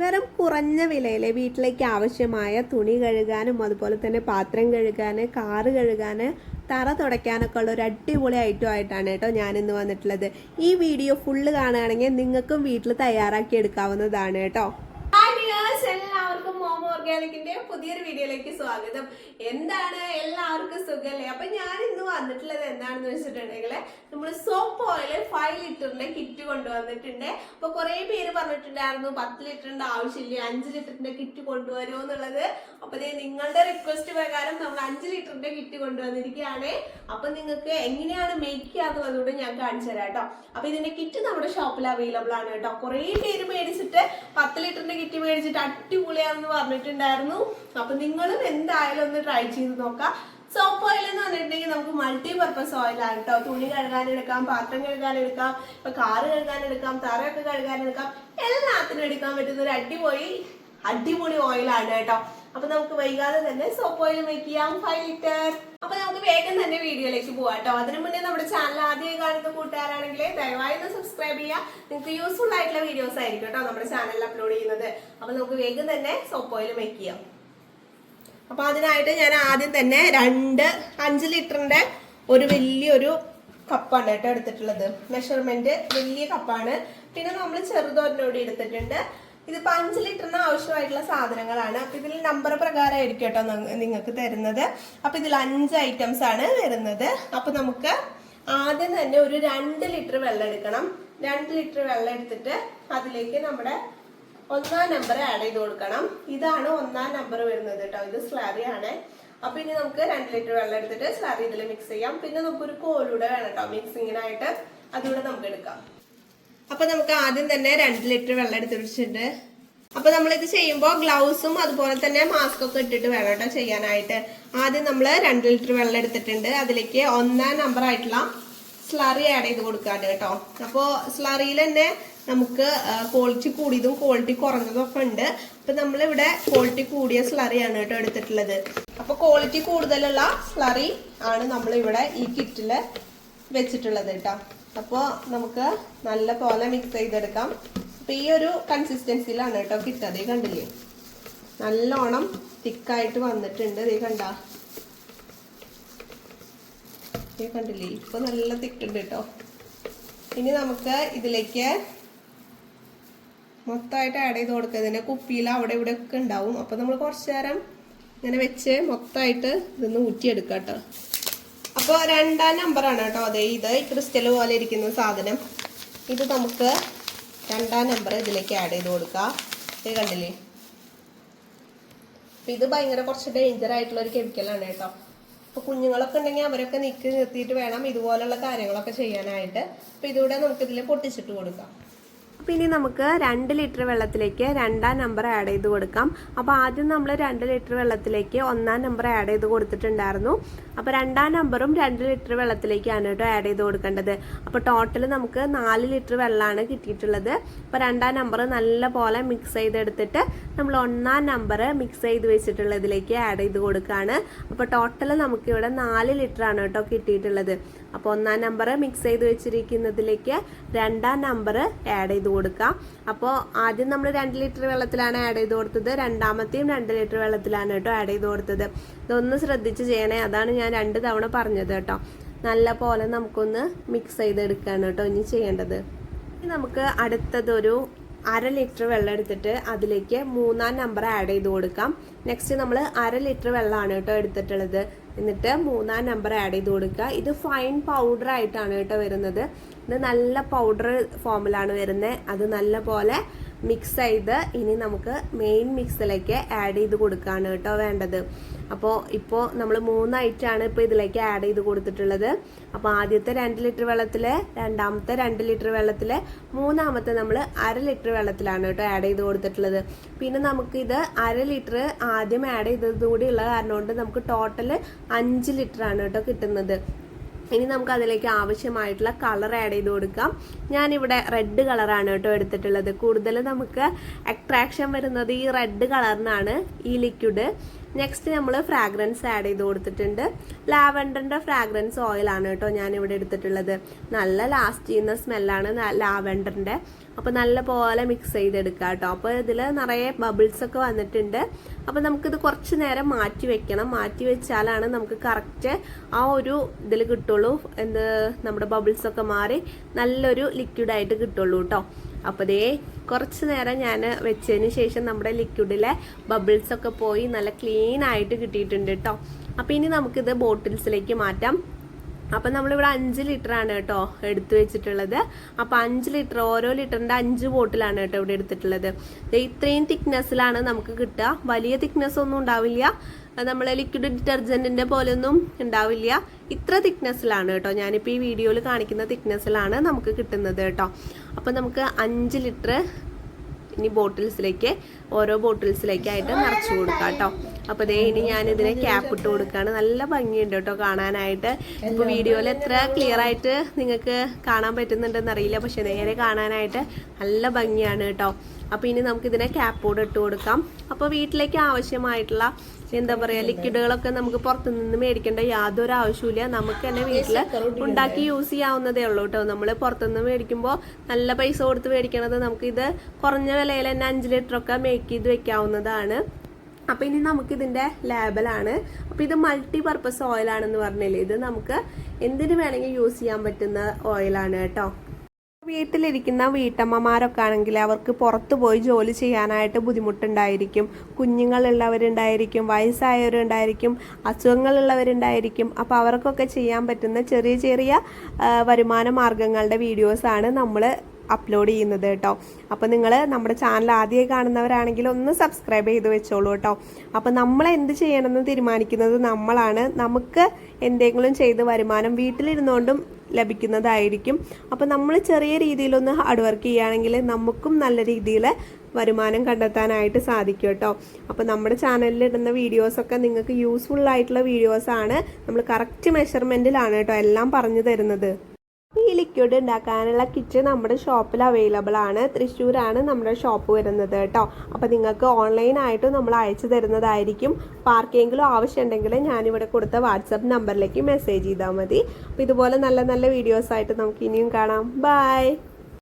വെറും കുറഞ്ഞ വിലയിൽ വീട്ടിലേക്ക് ആവശ്യമായ തുണി കഴുകാനും അതുപോലെ തന്നെ പാത്രം കഴുകാൻ കാറ് കഴുകാൻ തറ തുടയ്ക്കാനൊക്കെ ഉള്ള ഒരു അടിപൊളി ഐറ്റം ആയിട്ടാണ് കേട്ടോ ഞാനിന്ന് വന്നിട്ടുള്ളത്. ഈ വീഡിയോ ഫുള്ള് കാണുകയാണെങ്കിൽ നിങ്ങൾക്കും വീട്ടിൽ തയ്യാറാക്കി എടുക്കാവുന്നതാണ് കേട്ടോ. ഓർഗാനിക്കിന്റെ പുതിയൊരു വീഡിയോയിലേക്ക് സ്വാഗതം. എന്താണ്? എല്ലാവർക്കും സുഖല്ലേ? അപ്പൊ ഞാൻ ഇന്ന് വന്നിട്ടുള്ളത് എന്താണെന്ന് വെച്ചിട്ടുണ്ടെങ്കിൽ നമ്മൾ സോപ്പ് ഓയിൽ ഫൈവ് ലിറ്ററിന്റെ കിറ്റ് കൊണ്ടുവന്നിട്ടുണ്ട്. അപ്പൊ കുറെ പേര് പറഞ്ഞിട്ടുണ്ടായിരുന്നു പത്ത് ലിറ്ററിന്റെ ആവശ്യമില്ല അഞ്ച് ലിറ്ററിന്റെ കിറ്റ് കൊണ്ടുവരുമോ എന്നുള്ളത്. അപ്പൊ നിങ്ങളുടെ റിക്വസ്റ്റ് പ്രകാരം നമ്മൾ അഞ്ച് ലിറ്ററിന്റെ കിറ്റ് കൊണ്ടുവന്നിരിക്കുകയാണ്. അപ്പൊ നിങ്ങൾക്ക് എങ്ങനെയാണ് മേക്ക് ചെയ്യാത്തതുകൊണ്ട് ഞാൻ കാണിച്ചു തരാം കേട്ടോ. അപ്പൊ ഇതിന്റെ കിറ്റ് നമ്മുടെ ഷോപ്പിൽ അവൈലബിൾ ആണ് കേട്ടോ. കുറെ പേര് മേടിച്ചിട്ട് പത്ത് ലിറ്ററിന്റെ കിറ്റ് മേടിച്ചിട്ട് അടിപൊളിയാണെന്ന് പറഞ്ഞിട്ടുണ്ടായിരുന്നു അപ്പൊ നിങ്ങളും എന്തായാലും ഒന്ന് ട്രൈ ചെയ്ത് നോക്കാം. സോപ്പ് ഓയിൽ എന്ന് പറഞ്ഞിട്ടുണ്ടെങ്കിൽ നമുക്ക് മൾട്ടി പർപ്പസ് ആണ് കേട്ടോ തുണി കഴുകാനെടുക്കാം പാത്രം കഴുകാനെടുക്കാം ഇപ്പൊ കാറ് കഴുകാനെടുക്കാം തറയൊക്കെ കഴുകാനെടുക്കാം എല്ലാത്തിനും എടുക്കാൻ പറ്റുന്ന ഒരു അടിപൊളി അടിപൊളി ഓയിൽ ആണ് കേട്ടോ അപ്പൊ നമുക്ക് വൈകാതെ തന്നെ സോപ്പ് ഓയിൽ മേക്ക് ചെയ്യാം ഫൈവ് ലിറ്റർ അപ്പൊ നമുക്ക് വേഗം തന്നെ വീഡിയോയിലേക്ക് പോവാം കേട്ടോ അതിനു മുന്നേ നമ്മുടെ ചാനൽ ആദ്യമായി കാണുന്ന കൂട്ടുകാരാണെങ്കിൽ ദയവായി ഒന്ന് സബ്സ്ക്രൈബ് ചെയ്യുക. നിങ്ങൾക്ക് യൂസ്ഫുൾ ആയിട്ടുള്ള വീഡിയോസ് ആയിരിക്കും കേട്ടോ നമ്മുടെ ചാനലിൽ അപ്ലോഡ് ചെയ്യുന്നത്. അപ്പോൾ നമുക്ക് വേഗം തന്നെ സോപ്പ് ഓയിൽ മേക്ക് ചെയ്യാം. അപ്പൊ അതിനായിട്ട് ഞാൻ ആദ്യം തന്നെ രണ്ട് അഞ്ച് ലിറ്ററിന്റെ ഒരു വലിയൊരു കപ്പാണ് കേട്ടോ എടുത്തിട്ടുള്ളത്. മെഷർമെന്റ് വലിയ കപ്പാണ്. പിന്നെ നമ്മൾ ചെറുതോരനോടി എടുത്തിട്ടുണ്ട്. ഇതിപ്പോൾ അഞ്ച് ലിറ്ററിന് ആവശ്യമായിട്ടുള്ള സാധനങ്ങളാണ്. അപ്പൊ ഇതിൽ നമ്പർ പ്രകാരമായിരിക്കും കേട്ടോ നിങ്ങൾക്ക് തരുന്നത്. അപ്പൊ ഇതിൽ അഞ്ച് ഐറ്റംസ് ആണ് വരുന്നത്. അപ്പൊ നമുക്ക് ആദ്യം തന്നെ ഒരു രണ്ട് ലിറ്റർ വെള്ളം എടുക്കണം. രണ്ട് ലിറ്റർ വെള്ളം എടുത്തിട്ട് അതിലേക്ക് നമ്മുടെ ഒന്നാം നമ്പർ ആഡ് ചെയ്ത് കൊടുക്കണം. ഇതാണ് ഒന്നാം നമ്പർ വരുന്നത് കേട്ടോ. ഇത് സ്ലറി ആണ്. അപ്പൊ ഇനി നമുക്ക് രണ്ട് ലിറ്റർ വെള്ളം എടുത്തിട്ട് സ്ലറി ഇതിൽ മിക്സ് ചെയ്യാം. പിന്നെ നമുക്കൊരു കോലൂടെ വേണം കേട്ടോ. മിക്സിങ്ങിനായിട്ട് അതുകൂടെ നമുക്ക് എടുക്കാം. അപ്പൊ നമുക്ക് ആദ്യം തന്നെ രണ്ട് ലിറ്റർ വെള്ളം എടുത്ത് വെച്ചിട്ടുണ്ട് അപ്പൊ നമ്മൾ ഇത് ചെയ്യുമ്പോൾ ഗ്ലൗസും അതുപോലെ തന്നെ മാസ്ക് ഒക്കെ ഇട്ടിട്ട് വേണം കേട്ടോ ചെയ്യാനായിട്ട്. ആദ്യം നമ്മൾ രണ്ട് ലിറ്റർ വെള്ളം എടുത്തിട്ടുണ്ട്. അതിലേക്ക് ഒന്നാം നമ്പർ ആയിട്ടുള്ള സ്ലറി ആഡ് ചെയ്ത് കൊടുക്കാണ്ട് കേട്ടോ. അപ്പോൾ സ്ലറിയിൽ തന്നെ നമുക്ക് ക്വാളിറ്റി കൂടിയതും ക്വാളിറ്റി കുറഞ്ഞതും ഒക്കെ ഉണ്ട്. അപ്പൊ നമ്മളിവിടെ ക്വാളിറ്റി കൂടിയ സ്ലറിയാണ് കേട്ടോ എടുത്തിട്ടുള്ളത്. അപ്പൊ ക്വാളിറ്റി കൂടുതലുള്ള സ്ലറി ആണ് നമ്മൾ ഇവിടെ ഈ കിറ്റിൽ വെച്ചിട്ടുള്ളത് കേട്ടോ. അപ്പോൾ നമുക്ക് നല്ല പോലെ മിക്സ് ചെയ്തെടുക്കാം. ഈ ഒരു കൺസിസ്റ്റൻസിയിലാണ് കേട്ടോ കിട്ടാതെ. കണ്ടില്ലേ? നല്ലോണം തിക്കായിട്ട് വന്നിട്ടുണ്ട്. ഇതേ കണ്ട? കണ്ടില്ലേ? ഇപ്പൊ നല്ല തിക്കുണ്ട് കേട്ടോ. ഇനി നമുക്ക് ഇതിലേക്ക് മൊത്തമായിട്ട് ആഡ് ചെയ്ത് കൊടുക്കുക കുപ്പിയിൽ അവിടെ ഇവിടെ ഒക്കെ ഉണ്ടാവും. അപ്പൊ നമ്മൾ കുറച്ചു നേരം ഇങ്ങനെ വെച്ച് മൊത്തമായിട്ട് ഇതൊന്ന് ഊറ്റിയെടുക്കാം കേട്ടോ. അപ്പോൾ രണ്ടാം നമ്പറാണ് കേട്ടോ. അതെ ഇത് ക്രിസ്റ്റൽ പോലെ ഇരിക്കുന്ന സാധനം. ഇത് നമുക്ക് രണ്ടാം നമ്പർ ഇതിലേക്ക് ആഡ് ചെയ്ത് കൊടുക്കുക. ഇത് കണ്ടില്ലേ? അപ്പം ഇത് ഭയങ്കര കുറച്ച് ഡേഞ്ചർ ആയിട്ടുള്ള ഒരു കെമിക്കലാണ് കേട്ടോ. അപ്പൊ കുഞ്ഞുങ്ങളൊക്കെ ഉണ്ടെങ്കിൽ അവരൊക്കെ നിൽക്കി നിർത്തിയിട്ട് വേണം ഇതുപോലുള്ള കാര്യങ്ങളൊക്കെ ചെയ്യാനായിട്ട്. അപ്പൊ ഇതിവിടെ നമുക്കിതിൽ പൊട്ടിച്ചിട്ട് കൊടുക്കാം. ഇനി നമുക്ക് രണ്ട് ലിറ്റർ വെള്ളത്തിലേക്ക് രണ്ടാം നമ്പർ ആഡ് ചെയ്ത് കൊടുക്കാം. അപ്പോൾ ആദ്യം നമ്മൾ രണ്ട് ലിറ്റർ വെള്ളത്തിലേക്ക് ഒന്നാം നമ്പർ ആഡ് ചെയ്ത് കൊടുത്തിട്ടുണ്ടായിരുന്നു. അപ്പോൾ രണ്ടാം നമ്പറും രണ്ട് ലിറ്റർ വെള്ളത്തിലേക്കാണ് കേട്ടോ ആഡ് ചെയ്ത് കൊടുക്കേണ്ടത്. അപ്പോൾ ടോട്ടൽ നമുക്ക് നാല് ലിറ്റർ വെള്ളമാണ് കിട്ടിയിട്ടുള്ളത്. അപ്പോൾ രണ്ടാം നമ്പർ നല്ല പോലെ മിക്സ് ചെയ്തെടുത്തിട്ട് നമ്മൾ ഒന്നാം നമ്പർ മിക്സ് ചെയ്ത് വെച്ചിട്ടുള്ളതിലേക്ക് ആഡ് ചെയ്ത് കൊടുക്കുകയാണ് അപ്പോൾ ടോട്ടൽ നമുക്കിവിടെ നാല് ലിറ്റർ ആണ് കേട്ടോ കിട്ടിയിട്ടുള്ളത്. അപ്പോൾ ഒന്നാം നമ്പർ മിക്സ് ചെയ്ത് വെച്ചിരിക്കുന്നതിലേക്ക് രണ്ടാം നമ്പർ ആഡ് ചെയ്ത് കൊടുക്കാം. അപ്പോൾ ആദ്യം നമ്മൾ രണ്ട് ലിറ്റർ വെള്ളത്തിലാണ് ആഡ് ചെയ്ത് കൊടുത്തത്. രണ്ടാമത്തെയും രണ്ട് ലിറ്റർ വെള്ളത്തിലാണ് കേട്ടോ ആഡ് ചെയ്ത് കൊടുത്തത്. ഇതൊന്ന് ശ്രദ്ധിച്ച് ചെയ്യണേ. അതാണ് ഞാൻ രണ്ട് തവണ പറഞ്ഞത് കേട്ടോ. നല്ല പോലെ നമുക്കൊന്ന് മിക്സ് ചെയ്തെടുക്കുകയാണ് കേട്ടോ ഇനി ചെയ്യേണ്ടത്. നമുക്ക് അടുത്തതൊരു അര ലിറ്റർ വെള്ളം എടുത്തിട്ട് അതിലേക്ക് മൂന്നാം നമ്പർ ആഡ് ചെയ്ത് കൊടുക്കാം. നെക്സ്റ്റ് നമ്മൾ അര ലിറ്റർ വെള്ളമാണ് കേട്ടോ എടുത്തിട്ടുള്ളത്. എന്നിട്ട് മൂന്നാം നമ്പർ ആഡ് ചെയ്ത് കൊടുക്കുക. ഇത് ഫൈൻ പൗഡർ ആയിട്ടാണ് കേട്ടോ വരുന്നത്. ഇത് നല്ല പൗഡർ ഫോമിലാണ് വരുന്നത് അത് നല്ലപോലെ മിക്സ് ചെയ്ത് ഇനി നമുക്ക് മെയിൻ മിക്സിലേക്ക് ആഡ് ചെയ്ത് കൊടുക്കുകയാണ് കേട്ടോ വേണ്ടത്. അപ്പോൾ ഇപ്പോൾ നമ്മൾ മൂന്നായിട്ടാണ് ഇപ്പോൾ ഇതിലേക്ക് ആഡ് ചെയ്ത് കൊടുത്തിട്ടുള്ളത്. അപ്പോൾ ആദ്യത്തെ രണ്ട് ലിറ്റർ വെള്ളത്തിൽ രണ്ടാമത്തെ രണ്ട് ലിറ്റർ വെള്ളത്തിൽ മൂന്നാമത്തെ നമ്മൾ അര ലിറ്റർ വെള്ളത്തിലാണ് കേട്ടോ ആഡ് ചെയ്ത് കൊടുത്തിട്ടുള്ളത്. പിന്നെ നമുക്കിത് അര ലിറ്റർ ആദ്യം ആഡ് ചെയ്തത് കൂടി ഉള്ള കാരണം കൊണ്ട് നമുക്ക് ടോട്ടൽ അഞ്ച് ലിറ്റർ ആണ് കേട്ടോ കിട്ടുന്നത്. ഇനി നമുക്ക് അതിലേക്ക് ആവശ്യമായിട്ടുള്ള കളർ ആഡ് ചെയ്ത് കൊടുക്കാം. ഞാനിവിടെ റെഡ് കളറാണ് കേട്ടോ എടുത്തിട്ടുള്ളത്. കൂടുതൽ നമുക്ക് അട്രാക്ഷൻ വരുന്നത് ഈ റെഡ് കളറിനാണ് ഈ ലിക്വിഡ് നെക്സ്റ്റ് നമ്മൾ ഫ്രാഗ്രൻസ് ആഡ് ചെയ്ത് കൊടുത്തിട്ടുണ്ട്. ലാവൻഡറിന്റെ ഫ്രാഗ്രൻസ് ഓയിലാണ് കേട്ടോ ഞാൻ ഇവിടെ എടുത്തിട്ടുള്ളത്. നല്ല ലാസ്റ്റ് ചെയ്യുന്ന സ്മെല്ലാണ് ലാവൻഡറിന്റെ അപ്പോൾ നല്ല പോലെ മിക്സ് ചെയ്തെടുക്കുക കേട്ടോ. അപ്പോൾ ഇതിൽ നിറയെ ബബിൾസ് ഒക്കെ വന്നിട്ടുണ്ട്. അപ്പോൾ നമുക്കിത് കുറച്ച് നേരം മാറ്റി വെക്കണം. മാറ്റി വെച്ചാലാണ് നമുക്ക് കറക്റ്റ് ആ ഒരു ഇതിൽ കിട്ടുള്ളൂ. എന്ത് നമ്മുടെ ബബിൾസ് ഒക്കെ മാറി നല്ലൊരു ലിക്വിഡായിട്ട് കിട്ടുള്ളൂ കേട്ടോ. അപ്പോൾ ദേ കുറച്ച് നേരം ഞാൻ വെച്ചതിന് ശേഷം നമ്മുടെ ലിക്വിഡിലെ ബബിൾസ് ഒക്കെ പോയി നല്ല ക്ലീൻ ആയിട്ട് കിട്ടിയിട്ടുണ്ട് കേട്ടോ അപ്പോൾ ഇനി നമുക്കിത് ബോട്ടിൽസിലേക്ക് മാറ്റാം. അപ്പം നമ്മളിവിടെ അഞ്ച് ആണ് കേട്ടോ എടുത്തു വെച്ചിട്ടുള്ളത്. അപ്പം അഞ്ച് ലിറ്റർ ഓരോ ലിറ്ററിന്റെ അഞ്ച് ബോട്ടിലാണ് കേട്ടോ ഇവിടെ എടുത്തിട്ടുള്ളത്. ഇത്രയും തിക്നെസ്സിലാണ് നമുക്ക് കിട്ടുക. വലിയ തിക്നെസ് ഒന്നും ഉണ്ടാവില്ല. നമ്മൾ ലിക്വിഡ് ഡിറ്റർജന്റിന്റെ പോലെയൊന്നും ഉണ്ടാവില്ല. ഇത്ര തിക്നെസ്സിലാണ് കേട്ടോ. ഞാനിപ്പോൾ ഈ വീഡിയോയിൽ കാണിക്കുന്ന തിക്നെസ്സിലാണ് നമുക്ക് കിട്ടുന്നത് കേട്ടോ. അപ്പോൾ നമുക്ക് അഞ്ച് ലിറ്റർ ഇനി ബോട്ടിൽസിലേക്ക് ഓരോ ബോട്ടിൽസിലേക്കായിട്ട് നിറച്ചു കൊടുക്കാം കേട്ടോ. അപ്പോൾ ദേ ഇനി ഞാൻ ഇതിനെ ക്യാപ്പ് ഇട്ട് കൊടുക്കുകയാണ് നല്ല ഭംഗിയുണ്ട് കേട്ടോ കാണാനായിട്ട്. ഇപ്പോൾ വീഡിയോയിൽ എത്ര ക്ലിയർ ആയിട്ട് നിങ്ങൾക്ക് കാണാൻ പറ്റുന്നുണ്ടെന്ന് അറിയില്ല. പക്ഷെ നേരെ കാണാനായിട്ട് നല്ല ഭംഗിയാണ് കേട്ടോ. അപ്പോൾ ഇനി നമുക്ക് ഇതിനെ ക്യാപ്പോട് ഇട്ട് കൊടുക്കാം. അപ്പോൾ വീട്ടിലേക്ക് ആവശ്യമായിട്ടുള്ള എന്താ പറയുക ലിക്വിഡുകളൊക്കെ നമുക്ക് പുറത്തുനിന്ന് മേടിക്കേണ്ട യാതൊരു ആവശ്യമില്ല നമുക്ക് തന്നെ വീട്ടിൽ ഉണ്ടാക്കി യൂസ് ചെയ്യാവുന്നതേ ഉള്ളൂ കേട്ടോ. നമ്മൾ പുറത്തുനിന്ന് മേടിക്കുമ്പോൾ നല്ല പൈസ കൊടുത്ത് മേടിക്കണത് നമുക്ക് ഇത് കുറഞ്ഞ വിലയിൽ തന്നെ അഞ്ച് ലിറ്ററൊക്കെ മേക്ക് ചെയ്ത് വെക്കാവുന്നതാണ്. അപ്പൊ ഇനി നമുക്ക് ഇതിന്റെ ലേബലാണ് അപ്പൊ ഇത് മൾട്ടി പർപ്പസ് ഓയിൽ ആണെന്ന് പറഞ്ഞില്ലേ? ഇത് നമുക്ക് എന്തിനു വേണമെങ്കിൽ യൂസ് ചെയ്യാൻ പറ്റുന്ന ഓയിലാണ് കേട്ടോ. വീട്ടിലിരിക്കുന്ന വീട്ടമ്മമാരൊക്കെ ആണെങ്കിൽ അവർക്ക് പുറത്തു പോയി ജോലി ചെയ്യാനായിട്ട് ബുദ്ധിമുട്ടുണ്ടായിരിക്കും. കുഞ്ഞുങ്ങളുള്ളവരുണ്ടായിരിക്കും വയസ്സായവരുണ്ടായിരിക്കും അസുഖങ്ങളുള്ളവരുണ്ടായിരിക്കും. അപ്പോൾ അവർക്കൊക്കെ ചെയ്യാൻ പറ്റുന്ന ചെറിയ ചെറിയ വരുമാന മാർഗങ്ങളുടെ വീഡിയോസാണ് നമ്മൾ അപ്ലോഡ് ചെയ്യുന്നത് കേട്ടോ. അപ്പോൾ നിങ്ങൾ നമ്മുടെ ചാനൽ ആദ്യമായി കാണുന്നവരാണെങ്കിൽ ഒന്ന് സബ്സ്ക്രൈബ് ചെയ്ത് വെച്ചോളൂ കേട്ടോ. അപ്പോൾ നമ്മൾ എന്ത് ചെയ്യണമെന്ന് തീരുമാനിക്കുന്നത് നമ്മളാണ്. നമുക്ക് എന്തെങ്കിലും ചെയ്ത് വരുമാനം വീട്ടിലിരുന്നുകൊണ്ടും ലഭിക്കുന്നതായിരിക്കും. അപ്പോൾ നമ്മൾ ചെറിയ രീതിയിലൊന്ന് ഹാർഡ് വർക്ക് ചെയ്യുകയാണെങ്കിൽ നമുക്കും നല്ല രീതിയിൽ വരുമാനം കണ്ടെത്താനായിട്ട് സാധിക്കും കേട്ടോ. അപ്പോൾ നമ്മുടെ ചാനലിൽ ഇടുന്ന വീഡിയോസൊക്കെ നിങ്ങൾക്ക് യൂസ്ഫുൾ ആയിട്ടുള്ള വീഡിയോസാണ് നമ്മൾ കറക്റ്റ് മെഷർമെന്റിലാണ് കേട്ടോ എല്ലാം പറഞ്ഞു തരുന്നത്. ഈ ലിക്വിഡ് ഉണ്ടാക്കാനുള്ള കിറ്റ് നമ്മുടെ ഷോപ്പിൽ അവൈലബിൾ ആണ്. തൃശ്ശൂരാണ് നമ്മുടെ ഷോപ്പ് വരുന്നത് കേട്ടോ. അപ്പോൾ നിങ്ങൾക്ക് ഓൺലൈനായിട്ട് നമ്മൾ അയച്ചു തരുന്നതായിരിക്കും. പാർക്കെങ്കിലും ആവശ്യമുണ്ടെങ്കിൽ ഞാനിവിടെ കൊടുത്ത വാട്സപ്പ് നമ്പറിലേക്ക് മെസ്സേജ് ചെയ്താൽ മതി. അപ്പോൾ ഇതുപോലെ നല്ല നല്ല വീഡിയോസ് ആയിട്ട് നമുക്ക് ഇനിയും കാണാം. ബൈ